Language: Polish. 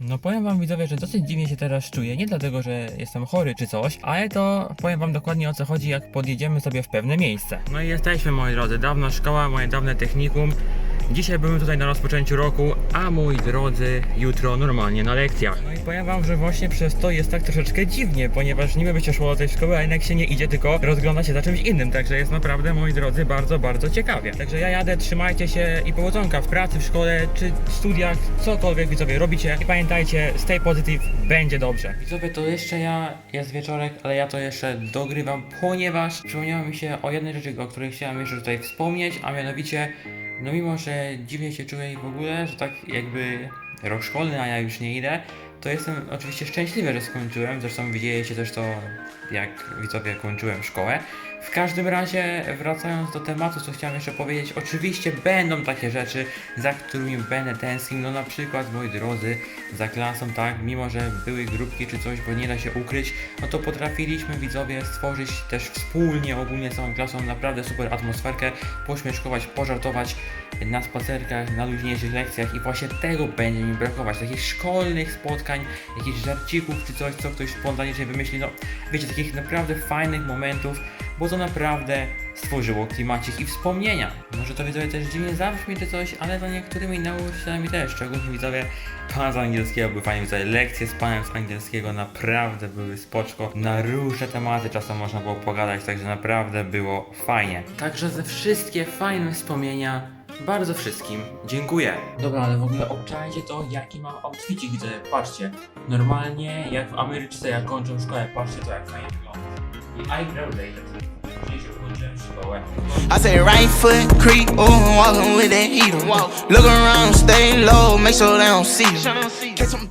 No powiem wam widzowie, że dosyć dziwnie się teraz czuję, nie dlatego, że jestem chory czy coś, ale to powiem wam dokładnie o co chodzi, jak podjedziemy sobie w pewne miejsce. No i jesteśmy moi drodzy, dawna szkoła, moje dawne technikum. Dzisiaj byłem tutaj na rozpoczęciu roku, a moi drodzy, jutro normalnie na lekcjach. No i powiem wam, że właśnie przez to jest tak troszeczkę dziwnie, ponieważ niby by się szło do tej szkoły, a jednak się nie idzie, tylko rozgląda się za czymś innym, także jest naprawdę, moi drodzy, bardzo, bardzo ciekawie. Także ja jadę, trzymajcie się i powodzonka w pracy, w szkole, czy studiach, cokolwiek widzowie robicie. I pamiętajcie, stay positive, będzie dobrze. Widzowie, to jeszcze ja, jest wieczorek, ale ja to jeszcze dogrywam, ponieważ przypomniało mi się o jednej rzeczy, o której chciałem jeszcze tutaj wspomnieć, a mianowicie no mimo, że dziwnie się czuję i w ogóle, że tak jakby rok szkolny, a ja już nie idę, to jestem oczywiście szczęśliwy, że skończyłem. Zresztą widzieliście też to, jak widzowie kończyłem szkołę. W każdym razie, wracając do tematu, co chciałem jeszcze powiedzieć, oczywiście będą takie rzeczy, za którymi będę tęsknił, no na przykład, moi drodzy, za klasą, tak, mimo że były grupki czy coś, bo nie da się ukryć, no to potrafiliśmy widzowie stworzyć też wspólnie, ogólnie całą klasą naprawdę super atmosferkę, pośmieszkować, pożartować na spacerkach, na luźniejszych lekcjach i właśnie tego będzie mi brakować, takich szkolnych spotkań, jakichś żarcików czy coś, co ktoś spontanicznie wymyśli, no wiecie, takich naprawdę fajnych momentów, bo to naprawdę stworzyło klimacik i wspomnienia. Może to widzowie też dziwnie zabrzmi czy coś, ale za niektórymi nauczycielami też, szczególnie widzowie pana z angielskiego były fajnie, widzowie lekcje z panem z angielskiego naprawdę były spoczko, na różne tematy czasem można było pogadać, także naprawdę było fajnie. Także ze wszystkie fajne wspomnienia bardzo wszystkim dziękuję. Dobra, ale w ogóle obczajcie to, jaki mam outfitik, widzę, patrzcie. Normalnie, jak w Ameryczce, jak kończą szkołę, patrzcie to, jak fajnie wygląda. I I graduated. Czyli się ukończyłem szkołę. I say right foot creep, ooh, I'm walking with that heater. Look around, stay low, make sure they don't see you. Catch 'em